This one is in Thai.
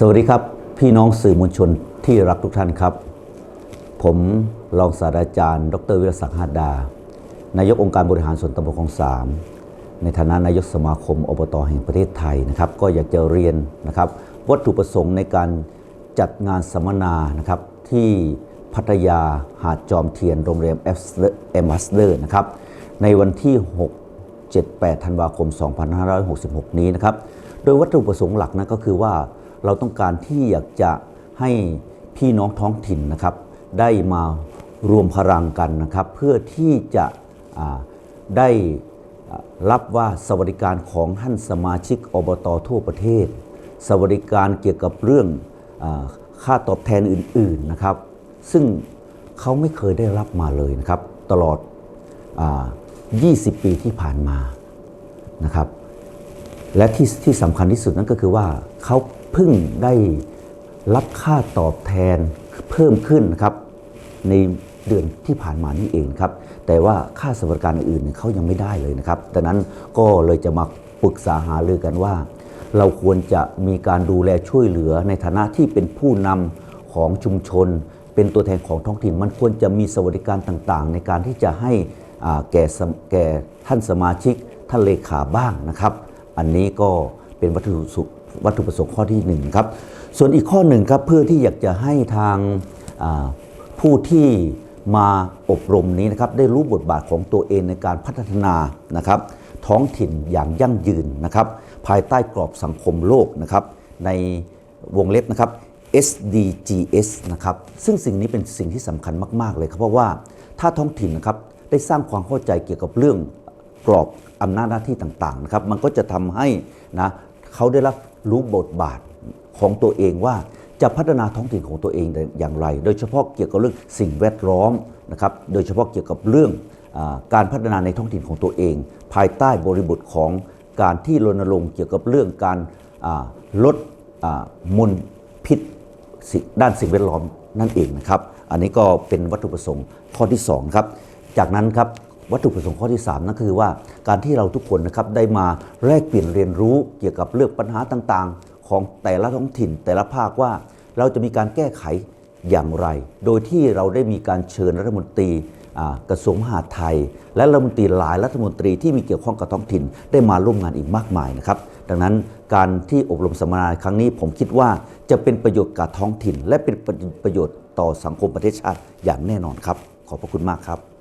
สวัสดีครับ พี่น้องสื่อมวลชนที่รักทุกท่านครับ ผมรองศาสตราจารย์ ดรวิรศักดิ์หาดา นายกองค์การบริหารส่วนตำบลของสามในฐานะนายกสมาคมอบตแห่งประเทศไทยนะครับ ก็อยากจะเรียนนะครับ วัตถุประสงค์ในการจัดงานสัมมนานะครับ ที่พัทยาหาดจอมเทียนโรงแรมเอมบัสเดอร์นะครับในวันที่ 6 78 ธันวาคม 2566 นี้นะครับ โดยวัตถุประสงค์หลักนะก็คือว่า เราต้องการที่อยากจะให้พี่น้องท้องถิ่นนะครับ ได้มารวมพลังกันนะครับ เพื่อที่จะได้รับว่าสวัสดิการของท่านสมาชิกอบตทั่วประเทศ สวัสดิการเกี่ยวกับเรื่องอค่าตอบแทนอื่น ๆนะครับ ซึ่งเขาไม่เคยได้รับมาเลยนะครับ ตลอดอ20 ปีที่ผ่านมานะครับ และที่ที่สำคัญที่สุดนั่นก็คือว่าเขา พิ่งได้รับค่าตอบแทนเพิ่มขึ้นนะครับในเดือนที่ผ่านมานี่เองครับ แต่ว่าค่าสวัสดิการอื่นเขายังไม่ได้เลยนะครับดังนั้นก็เลยจะมาปรึกษาหารือกันว่า เราควรจะมีการดูแลช่วยเหลือในฐานะที่เป็นผู้นำของชุมชน เป็นตัวแทนของท้องถิ่น มันควรจะมีสวัสดิการต่างๆ ในการที่จะให้แก่แก่ท่านสมาชิกท่านเลขาบ้างนะครับ อันนี้ก็เป็นวัตถุสุ วัตถุประสงค์ข้อที่หนึ่งครับ ส่วนอีกข้อหนึ่งครับเพื่อที่อยากจะให้ทางผู้ที่มาอบรมนี้นะครับได้รู้บทบาทของตัวเองในการพัฒนานะครับ ท้องถิ่นอย่างยั่งยืนนะครับ ภายใต้กรอบสังคมโลกนะครับ ในวงเล็บนะครับ SDGs นะครับ ซึ่งสิ่งนี้เป็นสิ่งที่สำคัญมาก ๆ เลยครับ เพราะว่าถ้าท้องถิ่นนะครับได้สร้างความเข้าใจเกี่ยวกับเรื่องกรอบอำนาจหน้าที่ต่าง ๆ นะครับ มันก็จะทำให้นะเขาได้รับ รู้บทบาทของตัวเองว่าจะพัฒนาท้องถิ่นของตัวเองอย่างไร โดยเฉพาะเกี่ยวกับเรื่องสิ่งแวดล้อมนะครับ โดยเฉพาะเกี่ยวกับเรื่องอการพัฒนาในท้องถิ่นของตัวเอง ภายใต้บริบทของการที่รณรงค์เกี่ยวกับเรื่องการลดมลพิษด้านสิ่งแวดล้อมนั่นเองนะครับ อันนี้ก็เป็นวัตถุประสงค์ข้อที่2ครับ จากนั้นครับ วัตถุประสงค์ข้อที่ 3 นั่นคือว่าการที่เราทุกคนนะครับได้มาแลกเปลี่ยนเรียนรู้เกี่ยวกับเรื่องปัญหาต่างๆ ของแต่ละท้องถิ่น แต่ละภาคว่าเราจะมีการแก้ไขอย่างไร โดยที่เราได้มีการเชิญรัฐมนตรีกระทรวงมหาดไทย และรัฐมนตรีหลายรัฐมนตรีที่มีเกี่ยวข้องกับท้องถิ่นได้มาร่วมงานอีกมากมายนะครับ ดังนั้นการที่อบรมสัมมนาครั้งนี้ผมคิดว่าจะเป็นประโยชน์กับท้องถิ่น และเป็นประโยชน์ต่อสังคมประเทศชาติอย่างแน่นอนครับ ขอบพระคุณมากครับ